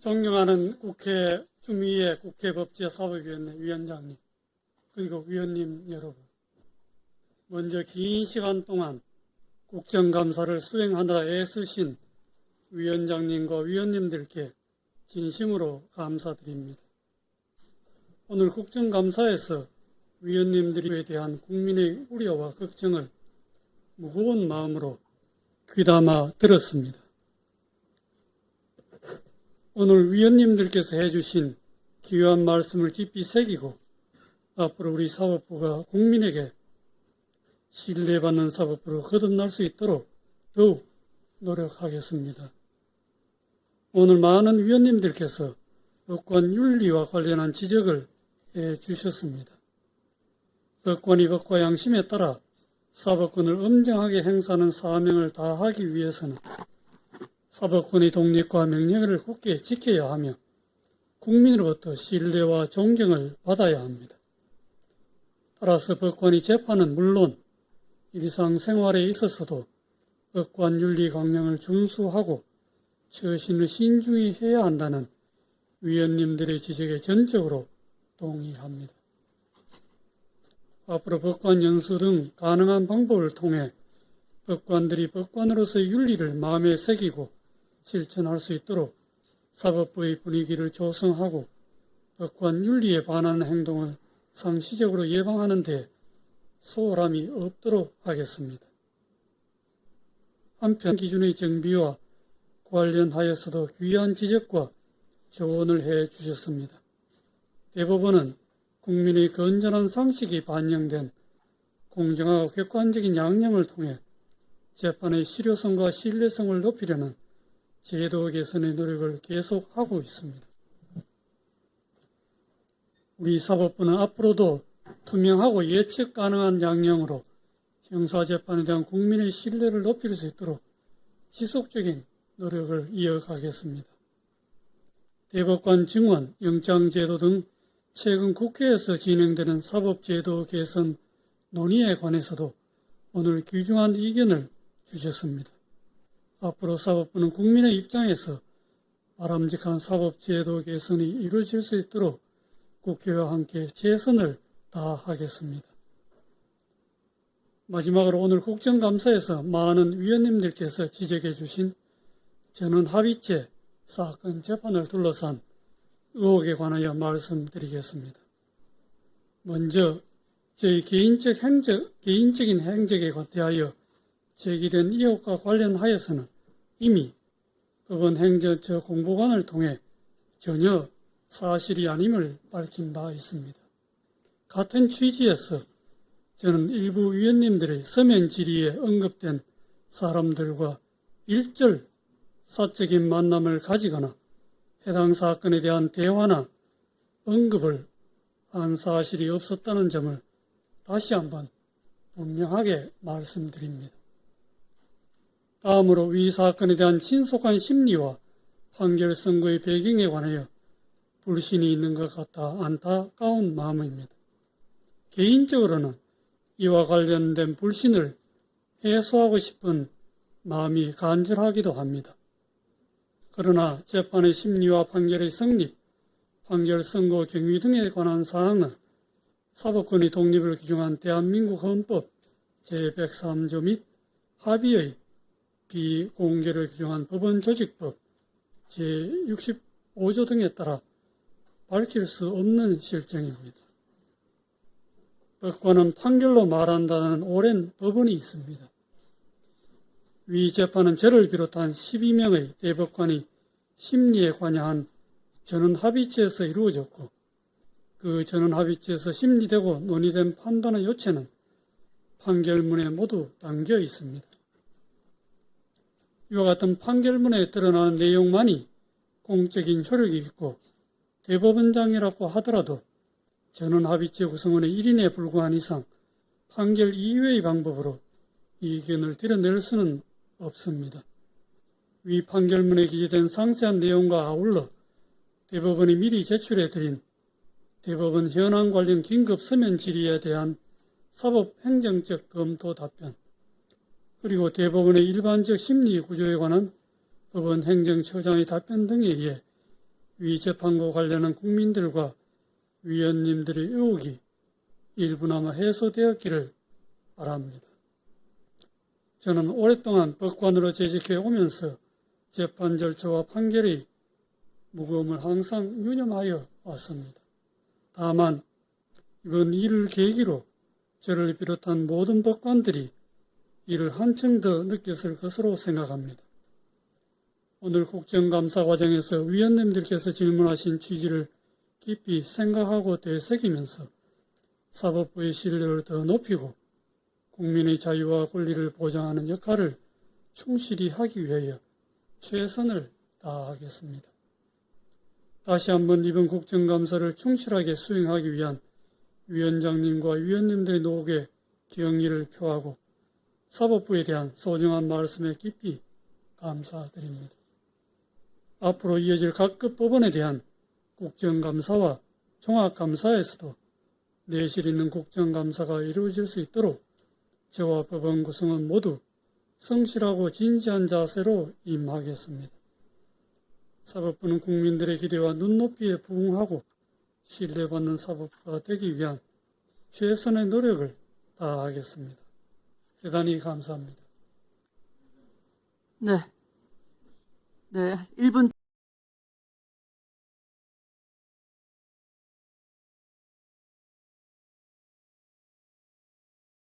존경하는 국회 주미애 국회 법제사법위원회 위원장님 그리고 위원님 여러분 먼저 긴 시간 동안 국정감사를 수행하느라 애쓰신 위원장님과 위원님들께 진심으로 감사드립니다. 오늘 국정감사에서 위원님들에 대한 국민의 우려와 걱정을 무거운 마음으로 귀담아 들었습니다. 오늘 위원님들께서 해주신 귀한 말씀을 깊이 새기고 앞으로 우리 사법부가 국민에게 신뢰받는 사법부로 거듭날 수 있도록 더욱 노력하겠습니다. 오늘 많은 위원님들께서 법관 윤리와 관련한 지적을 해 주셨습니다. 법관이 법과 양심에 따라 사법권을 엄정하게 행사하는 사명을 다하기 위해서는 사법권의 독립과 명령을 굳게 지켜야 하며 국민으로부터 신뢰와 존경을 받아야 합니다. 따라서 법관이 재판은 물론 일상생활에 있어서도 법관 윤리 강령을 준수하고 처신을 신중히 해야 한다는 위원님들의 지적에 전적으로 동의합니다. 앞으로 법관 연수 등 가능한 방법을 통해 법관들이 법관으로서의 윤리를 마음에 새기고 실천할 수 있도록 사법부의 분위기를 조성하고 법관 윤리에 반하는 행동을 상시적으로 예방하는 데 소홀함이 없도록 하겠습니다. 한편 기준의 정비와 관련하여서도 귀한 지적과 조언을 해 주셨습니다. 대법원은 국민의 건전한 상식이 반영된 공정하고 객관적인 양념을 통해 재판의 실효성과 신뢰성을 높이려는 제도 개선의 노력을 계속하고 있습니다. 우리 사법부는 앞으로도 투명하고 예측 가능한 양형으로 형사재판에 대한 국민의 신뢰를 높일 수 있도록 지속적인 노력을 이어가겠습니다. 대법관 증원, 영장제도 등 최근 국회에서 진행되는 사법제도 개선 논의에 관해서도 오늘 귀중한 의견을 주셨습니다. 앞으로 사법부는 국민의 입장에서 바람직한 사법제도 개선이 이루어질 수 있도록 국회와 함께 최선을 다하겠습니다. 마지막으로 오늘 국정감사에서 많은 위원님들께서 지적해 주신 저는 합의체 사건 재판을 둘러싼 의혹에 관하여 말씀드리겠습니다. 먼저 저희 개인적 행적, 개인적인 행적에 대하여 제기된 의혹과 관련하여서는 이미 법원 행정처 공보관을 통해 전혀 사실이 아님을 밝힌 바 있습니다. 같은 취지에서 저는 일부 위원님들의 서면 질의에 언급된 사람들과 일절 사적인 만남을 가지거나 해당 사건에 대한 대화나 언급을 한 사실이 없었다는 점을 다시 한번 분명하게 말씀드립니다. 다음으로 위 사건에 대한 신속한 심리와 판결 선고의 배경에 관하여 불신이 있는 것 같아 안타까운 마음입니다. 개인적으로는 이와 관련된 불신을 해소하고 싶은 마음이 간절하기도 합니다. 그러나 재판의 심리와 판결의 성립, 판결 선고 경위 등에 관한 사항은 사법권의 독립을 규정한 대한민국 헌법 제103조 및 합의의 비공개를 규정한 법원 조직법 제65조 등에 따라 밝힐 수 없는 실정입니다. 법관은 판결로 말한다는 오랜 법원이 있습니다. 위 재판은 저를 비롯한 12명의 대법관이 심리에 관여한 전원 합의체에서 이루어졌고 그 전원 합의체에서 심리되고 논의된 판단의 요체는 판결문에 모두 담겨 있습니다. 이와 같은 판결문에 드러나는 내용만이 공적인 효력이 있고 대법원장이라고 하더라도 전원 합의체 구성원의 1인에 불과한 이상 판결 이외의 방법으로 이견을 드러낼 수는 없습니다. 위 판결문에 기재된 상세한 내용과 아울러 대법원이 미리 제출해드린 대법원 현황 관련 긴급 서면 질의에 대한 사법 행정적 검토 답변, 그리고 대법원의 일반적 심리 구조에 관한 법원 행정처장의 답변 등에 의해 위 재판과 관련한 국민들과 위원님들의 의혹이 일부나마 해소되었기를 바랍니다. 저는 오랫동안 법관으로 재직해 오면서 재판 절차와 판결의 무거움을 항상 유념하여 왔습니다. 다만 이번 일을 계기로 저를 비롯한 모든 법관들이 이를 한층 더 느꼈을 것으로 생각합니다. 오늘 국정감사 과정에서 위원님들께서 질문하신 취지를 깊이 생각하고 되새기면서 사법부의 신뢰를 더 높이고 국민의 자유와 권리를 보장하는 역할을 충실히 하기 위하여 최선을 다하겠습니다. 다시 한번 이번 국정감사를 충실하게 수행하기 위한 위원장님과 위원님들의 노력에 경의를 표하고 사법부에 대한 소중한 말씀에 깊이 감사드립니다. 앞으로 이어질 각급 법원에 대한 국정감사와 종합감사에서도 내실 있는 국정감사가 이루어질 수 있도록 저와 법원 구성은 모두 성실하고 진지한 자세로 임하겠습니다. 사법부는 국민들의 기대와 눈높이에 부응하고 신뢰받는 사법부가 되기 위한 최선의 노력을 다하겠습니다. 대단히 감사합니다. 네. 네, 1분